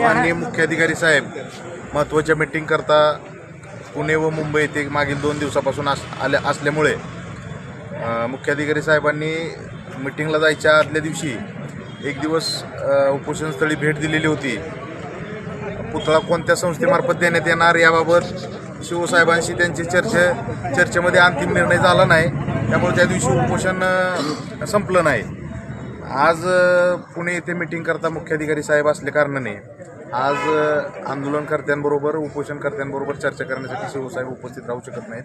माननीय मुख्याधिकारी साहेब महत्त्वाच्या मिटिंग करता पुणे व मुंबई येथे मागील दोन दिवसापासून अस आल्या असल्यामुळे मुख्याधिकारी साहेबांनी मिटिंगला जायच्या आदल्या दिवशी एक दिवस उपोषणस्थळी भेट दिलेली होती. पुतळा कोणत्या संस्थेमार्फत देण्यात येणार याबाबत शिवसाहेबांशी त्यांची चर्चे चर्चेमध्ये अंतिम निर्णय झाला नाही. त्यामुळे त्या दिवशी उपोषण संपलं नाही. आज पुणे येथे मीटिंग करता मुख्याधिकारी साहेब असल्या कारणाने आज आंदोलनकर्त्यांबरोबर उपोषणकर्त्यांबरोबर चर्चा करण्यासाठी शिवसाहेब उपस्थित राहू शकत नाहीत.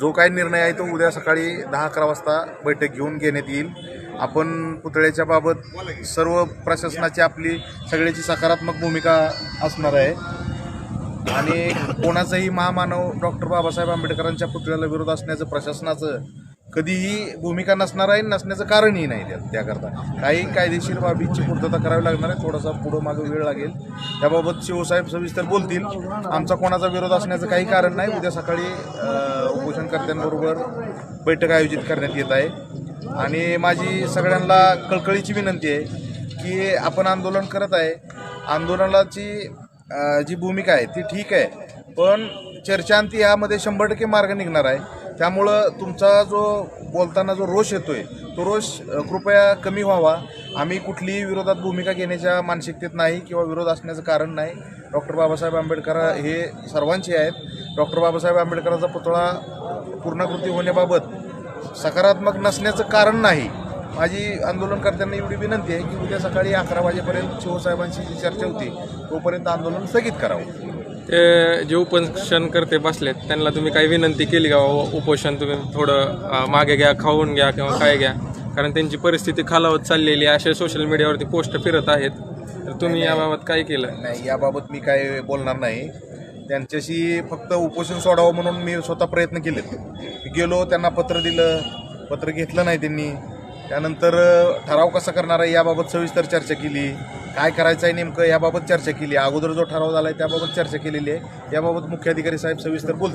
जो काही निर्णय आहे तो उद्या सकाळी दहा अकरा वाजता बैठक घेऊन घेण्यात येईल. आपण पुतळ्याच्या बाबत सर्व प्रशासनाची आपली सगळ्याची सकारात्मक भूमिका असणार आहे. आणि कोणाचाही महामानव डॉक्टर बाबासाहेब आंबेडकरांच्या पुतळ्याला विरोध असण्याचं प्रशासनाचं कधीही भूमिका नसणार आहे नसण्याचं कारणही नाही त्या त्याकरता. काही कायदेशीर बाबींची पूर्तता करावी लागणार आहे थोडासा पुढं मागं वेळ लागेल. त्याबाबत शिवसाहेब सविस्तर बोलतील. आमचा कोणाचा विरोध असण्याचं काही कारण नाही. उद्या सकाळी उपोषणकर्त्यांबरोबर बैठक आयोजित करण्यात येत आहे. आणि माझी सगळ्यांना कळकळीची विनंती आहे की आपण आंदोलन करत आहे. आंदोलनाची जी भूमिका आहे ती ठीक आहे. पण चर्चांती ह्यामध्ये शंभर टक्के मार्ग निघणार आहे. त्यामुळं तुमचा जो बोलताना जो रोष येतोय तो रोष कृपया कमी व्हावा. आम्ही कुठलीही विरोधात भूमिका घेण्याच्या मानसिकतेत नाही किंवा विरोध असण्याचं कारण नाही. डॉक्टर बाबासाहेब आंबेडकर हे सर्वांचे आहेत. डॉक्टर बाबासाहेब आंबेडकरांचा पुतळा पूर्णाकृती होण्याबाबत सकारात्मक नसण्याचं कारण नाही. माझी आंदोलनकर्त्यांना एवढी विनंती आहे की उद्या सकाळी अकरा वाजेपर्यंत शिवसाहेबांशी जी चर्चा होती तोपर्यंत आंदोलन स्थगित करावं. ते जे उपोषण करते बसलेत त्यांना तुम्ही काही विनंती केली का उपोषण तुम्ही थोडं मागे घ्या खाऊन घ्या किंवा काय घ्या? कारण त्यांची परिस्थिती खालावत चाललेली आहे. असे सोशल मीडियावरती पोस्ट फिरत आहेत. तर तुम्ही याबाबत काय केलं? नाही याबाबत मी काय बोलणार नाही. त्यांच्याशी फक्त उपोषण सोडावं म्हणून मी स्वतः प्रयत्न केलेत. मी गेलो त्यांना पत्र दिलं. पत्र घेतलं नाही त्यांनी. त्यानंतर ठराव कसा करणार आहे याबाबत सविस्तर चर्चा केली. काय करायचं आहे नेमकं? याबाबत चर्चा केली अगोदर जो ठराव झाला आहे त्याबाबत चर्चा केलेली आहे. याबाबत मुख्याधिकारी साहेब सविस्तर बोलतो